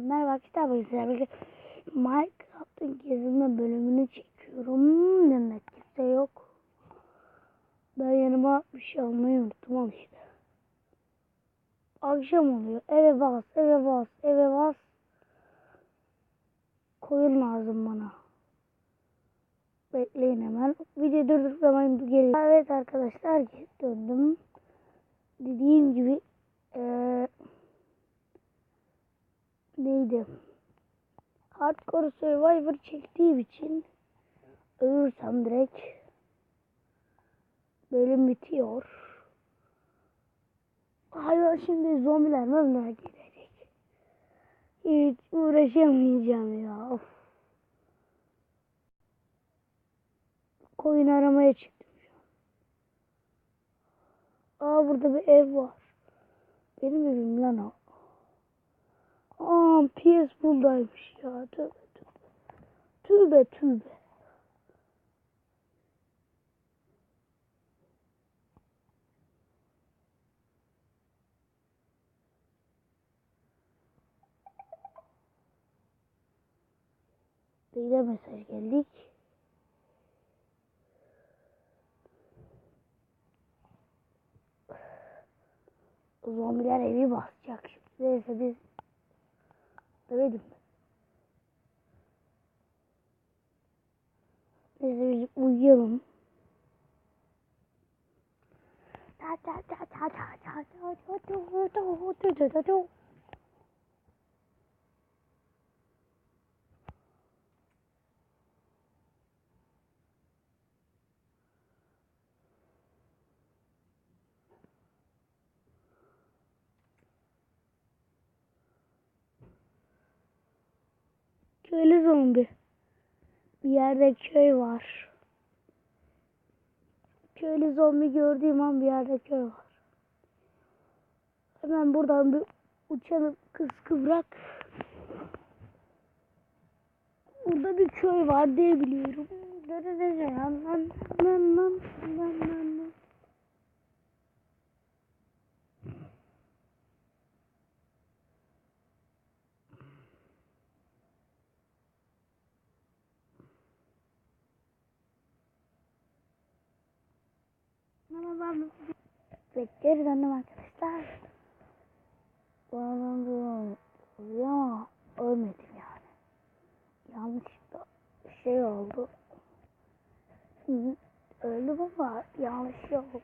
Merhaba arkadaşlar bugün sizlerle birlikte Minecraft'ın gezinme bölümünü çekiyorum. Yanında kimse yok. Ben yanıma bir şey almayı unuttum al işte. Akşam oluyor. Eve bas, eve bas, eve bas. Koyun lazım bana. Bekleyin hemen. Video durdurup hemen geliyor. Evet arkadaşlar döndüm. Dediğim gibi eee neydi? Hardcore Survivor çektiğim için ölürsem direkt bölüm bitiyor. Hayır şimdi zombiler mömler gelecek. Hiç uğraşamayacağım ya. Of. Koyun aramaya çıktım. Aa burada bir ev var. Benim evim lan o. Aa Peaceful'daymış ya. Tövbe tövbe. Tövbe tövbe. Değil mesaj geldik. Zombiler evi basacak şimdi. Neyse biz Demedim mi? Neyse biz uyuyalım. Ta ta ta ta ta ta ta ta ta ta ta ta ta Köylü zombi. Bir yerde köy var. Köylü zombi gördüğüm an bir yerde köy var. Hemen buradan bir uçalım kız kıvrak. Burada bir köy var diye biliyorum. Lan lan lan lan lan lan lan. Ama ben ve geri döndüm arkadaşlar. Bana oluyor ama ölmedim yani. Yanlışlıkla şey oldu. Hı, Öldüm ama yanlış şey oldu.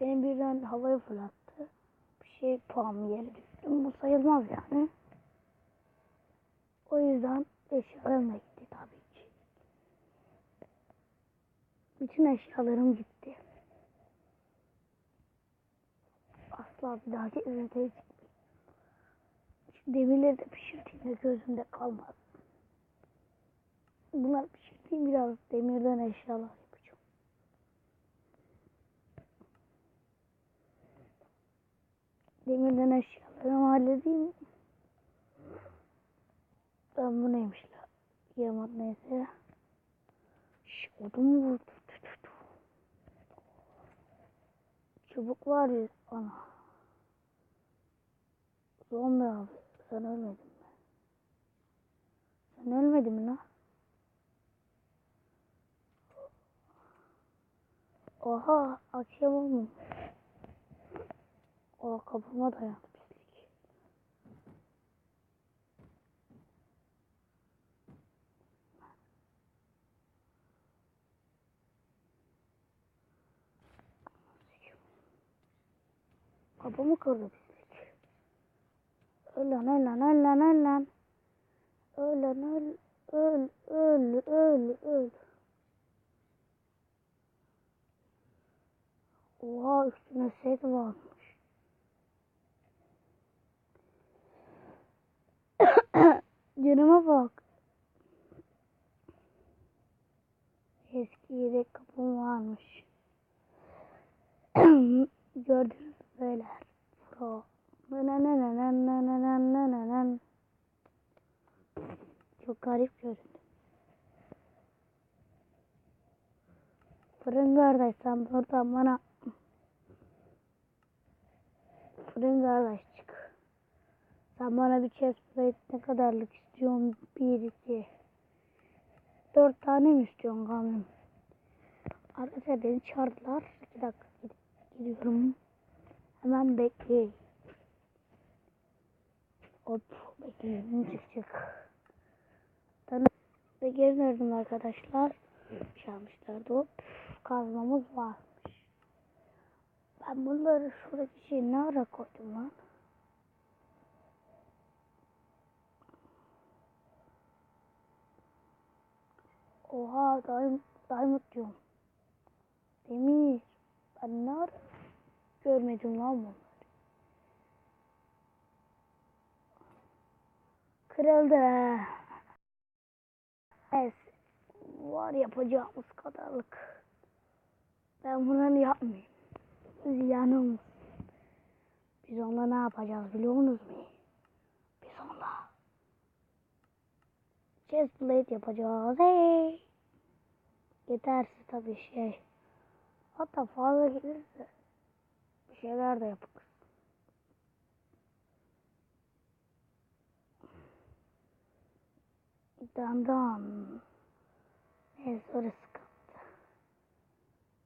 Beni birden havaya fırlattı. Bir şey puan yere düştüm. Bu sayılmaz yani. O yüzden eşyalarım da gitti tabii ki. Bütün eşyalarım gitti. Asla bir daha üzüntüye çıkmayayım. Demirleri de pişirteyim de gözümde kalmaz. Bunları pişirteyim biraz demirden eşyalar yapacağım. Demirden eşyalarımı halledeyim. Ben bu neymiş la? Yamat neyse. Şş, odun vurdu. Çubuk var ya ana. Zombi abi sen ölmedin mi? Sen ölmedin mi lan? Oha akşam olmuş. O kapıma dayandı pislik. Kapımı kırdı. Öl lan öl lan öl lan öl lan. Öl lan öl. Öl. Oha üstüne set varmış. Canıma bak. Eski yedek kapım varmış. Gördünüz beyler? Pro. Çok garip göründü. Fırın kardeşsen buradan bana Fırın kardeş çık. Sen bana bir chest ne kadarlık istiyorsun? Bir, iki. Dört tane mi istiyorsun kamyon? Arkadaşlar beni çağırdılar. İki dakika gidiyorum. Hemen bekleyin. Hop bekleyin çıkacak. Ben ve geri döndüm arkadaşlar. Çalmışlardı hop. Kazmamız varmış. Ben bunları şuradaki şey ne ara koydum lan? Oha daim, diamond diyorum. Demir. Ben ne ara görmedim lan bunları. Kırıldı. Evet. Var yapacağımız kadarlık. Ben bunları yapmayayım. Ziyan olmasın. Biz onunla ne yapacağız biliyor musunuz mu? Biz onunla chest plate yapacağız. Hey. Yetersiz tabii şey. Hatta fazla gelirse bir şeyler de yaparız. Dandan. Neyse orası sıkıntı.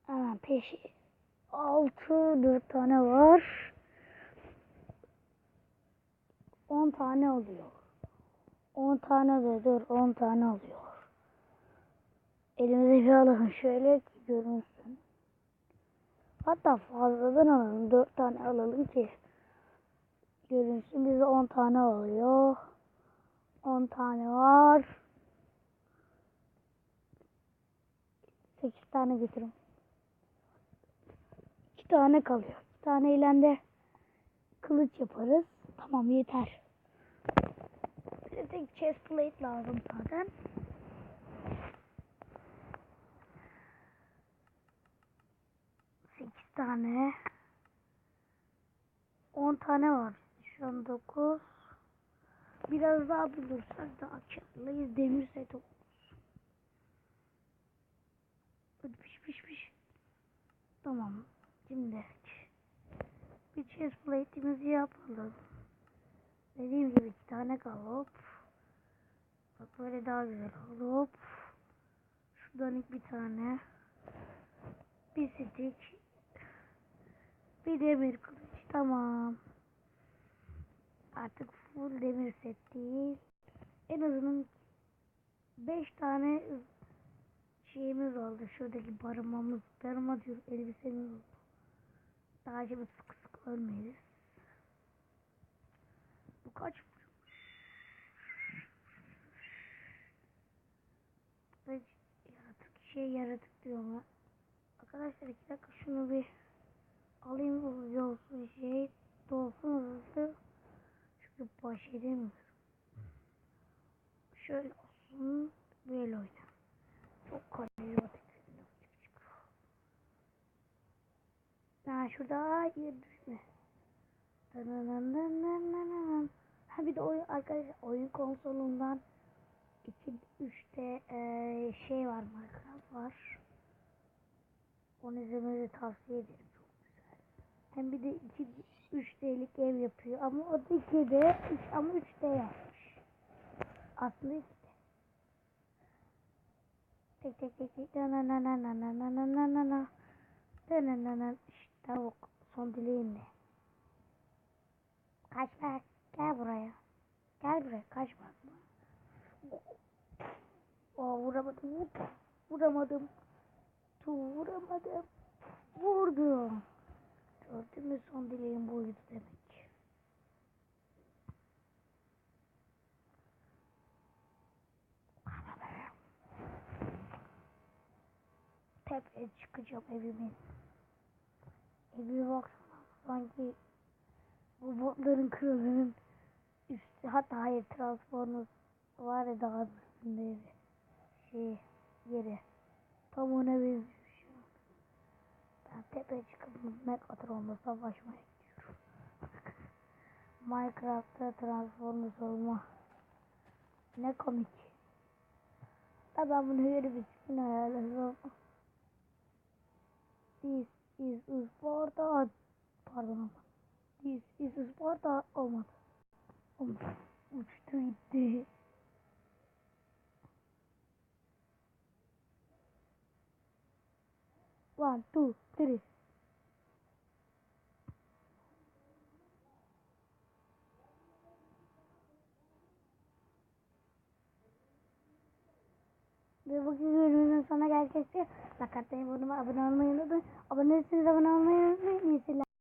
Hemen peşi. Altı dört tane var. On tane oluyor. On tane de dur on tane oluyor. Elimize bir alalım şöyle ki görünsün. Hatta fazladan alalım. Dört tane alalım ki görünsün. Bize on tane oluyor. 10 tane var. 8 tane getirin. 2 tane kalıyor. 2 tane ile de kılıç yaparız. Tamam yeter. Bir tek chest plate lazım zaten. Sekiz tane. On tane var. Şu an dokuz. Biraz daha bulursak daha karlıyız. Demir set oluruz. Hadi piş piş piş. Tamam. Şimdi bir chest plate'imizi yapalım. Dediğim gibi iki tane kaldı. Hop. Bak böyle daha güzel. Hop. Şuradan bir tane. Bir stick. Bir demir kılıç. Tamam. Artık full demir set. En azından 5 tane şeyimiz oldu. Şuradaki barınmamız, barınma diyor, elbisemiz oldu. Daha şimdi sık sık ölmeyiz. Bu kaç Burada yaratık şey yaratık diyorlar. Arkadaşlar iki dakika şunu bir alayım hızlı olsun şey dolsun hızlı. Çünkü baş edemiyorum. Şöyle olsun böyle oyna. Ha şurada yer düşme. Ha bir de oyun arkadaşlar oyun konsolundan 2 3'te e, şey var Minecraft var. Onu izlemenizi tavsiye ederim. Çok güzel. Hem bir de 2 3 D'lik ev yapıyor ama o da 2 D üç, ama 3 D yapmış. Aslında 2 D. Tek tek tek tek na na na na na na na na na na na na na na işte tavuk son dileğin ne? Kaçma gel buraya. Gel buraya kaçma. Oh, vuramadım. Vuramadım. Tu vuramadım. Vurdum. Gördün mü son dileğim buydu demek. Tepeye çıkacağım evimin. Evime baksana. Sanki bu botların kralının üstü hatta hayır Transformers var ya dağın üstünde evi. Şey yeri. Tam ona benziyor şu an. Ben tepeye çıkıp Megatron'la savaşmaya gidiyorum. Minecraft'ta Transformers olma. Ne komik. Da ben bunu öyle bir skin ayarladım. This is Isparta. Pardon. This is Isparta olmadı. Oğlum, Uçtu gitti. One, two, three. Ve bugün bölümümüzün sonuna geldik. Like atmayı, abone olmayı unutmayın. Abone olmayı unutmayın.